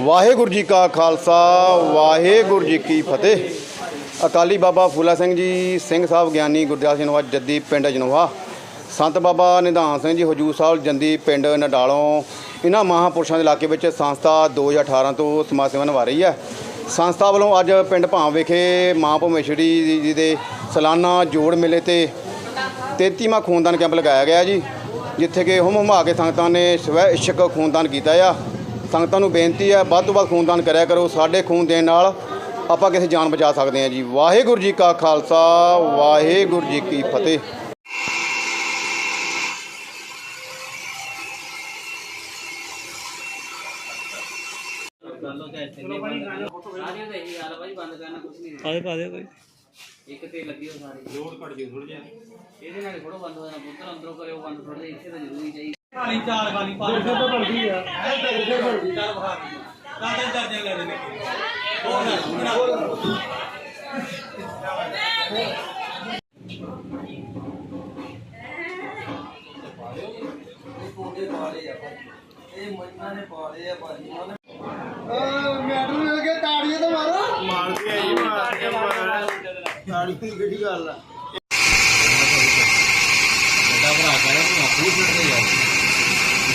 ਵਾਹਿਗੁਰੂ ਜੀ ਕਾ ਖਾਲਸਾ, ਵਾਹਿਗੁਰੂ ਜੀ ਕੀ ਫਤਿਹ। ਅਕਾਲੀ ਬਾਬਾ ਫੂਲਾ ਸਿੰਘ ਜੀ, ਸਿੰਘ ਸਾਹਿਬ ਗਿਆਨੀ ਗੁਰਦਿਆਲ ਸਿੰਘ ਨਵਾਜ ਜੱਦੀ ਪਿੰਡ ਜਨੋਹਾ, ਸੰਤ ਬਾਬਾ ਨਿਧਾਨ ਸਿੰਘ ਜੀ ਹਜੂਰ ਸਾਹਿਬ ਜੰਦੀ ਪਿੰਡ ਨਡਾਲੋਂ ਇਹਨਾਂ ਮਹਾਪੁਰਸ਼ਾਂ ਦੇ ਇਲਾਕੇ ਵਿੱਚ ਸੰਸਥਾ 2018 ਤੋਂ ਸਮਾਜ ਸੇਵਾ ਨਿਭਾ ਰਹੀ ਹੈ। ਸੰਸਥਾ ਵੱਲੋਂ ਅੱਜ ਪਿੰਡ ਭਾਂ ਵਿਖੇ ਮਾਂ ਭਮੇਸ਼ਵਰੀ ਜੀ ਦੇ ਸਾਲਾਨਾ ਜੋੜ ਮੇਲੇ ਤੇ 33ਵਾਂ ਖੂਨਦਾਨ ਕੈਂਪ ਲਗਾਇਆ ਗਿਆ ਜੀ, ਜਿੱਥੇ ਕਿ ਹੁਮ ਹੁਮਾ ਕੇ ਸੰਗਤਾਂ ਨੇ ਸਵੈ ਇੱਛਕ ਖੂਨਦਾਨ ਕੀਤਾ ਆ। ਸੰਗਤਾਂ ਨੂੰ ਬੇਨਤੀ ਹੈ ਵੱਧ ਤੋਂ ਵੱਧ ਖੂਨਦਾਨ ਕਰਿਆ ਕਰੋ। ਸਾਡੇ ਖੂਨ ਦੇਣ ਨਾਲ ਆਪਾਂ ਕਿਸੇ ਜਾਨ ਬਚਾ ਸਕਦੇ ਹਾਂ ਜੀ। ਵਾਹਿਗੁਰੂ ਜੀ ਕਾ ਖਾਲਸਾ ਵਾਹਿਗੁਰੂ ਜੀ ਕੀ ਫਤਿਹ। ਸਾਰੇ ਤਾਂ ਇਹੀ ਹਾਲ ਆ ਬਾਈ ਬੰਦ ਕਰਨਾ ਕੁਝ ਨਹੀਂ ਆਏ ਪਾ ਦੇ ਕੋਈ। ਇੱਕ ਤੇ ਲੱਗੀ ਹੋ ਸਾਰੀ। ਲੋਡ ਘਟ ਜੇ ਥੋੜਾ ਜਿਹਾ। ਇਹਦੇ ਨਾਲ ਥੋੜਾ ਬੰਦ ਹੋ ਜਾਣਾ ਪੁੱਤਰ ਅੰਦਰੋਂ ਕਰੇ ਉਹ ਬੰਦ ਥੋੜਾ ਜਿਹਾ। ਇੱਥੇ ਤਾਂ ਜ਼ਰੂਰੀ ਚਾਹੀਦਾ। ਖਾਲੀ ਚਾਰ ਖਾਲੀ ਪੰਜ ਦੇਖੋ ਤਾਂ ਬਣਦੀ ਆ। ਦੇਖੋ ਬਣਦੀ ਚਾਰ ਬਹਾ ਦਾਦੇ ਦਰਜੇ ਲੈ ਦੇ ਹੋਰ ਨਾ ਮੈਡਮ ਮਿਲ ਕੇ ਤਾੜੀਆਂ ਤਾਂ ਮਾਰੋ ਮਾਰਦੇ ਆ ਜੀ ਮਾਰਦੇ ਆ। ਤਾੜੀਆਂ ਕਿਹੜੀ ਗੱਲ ਆ। ਵੱਡਾ ਭਰਾ ਕਹਿੰਦਾ ਤੂੰ ਆਪੂ ਛੱਡ ਦੇ ਯਾਰ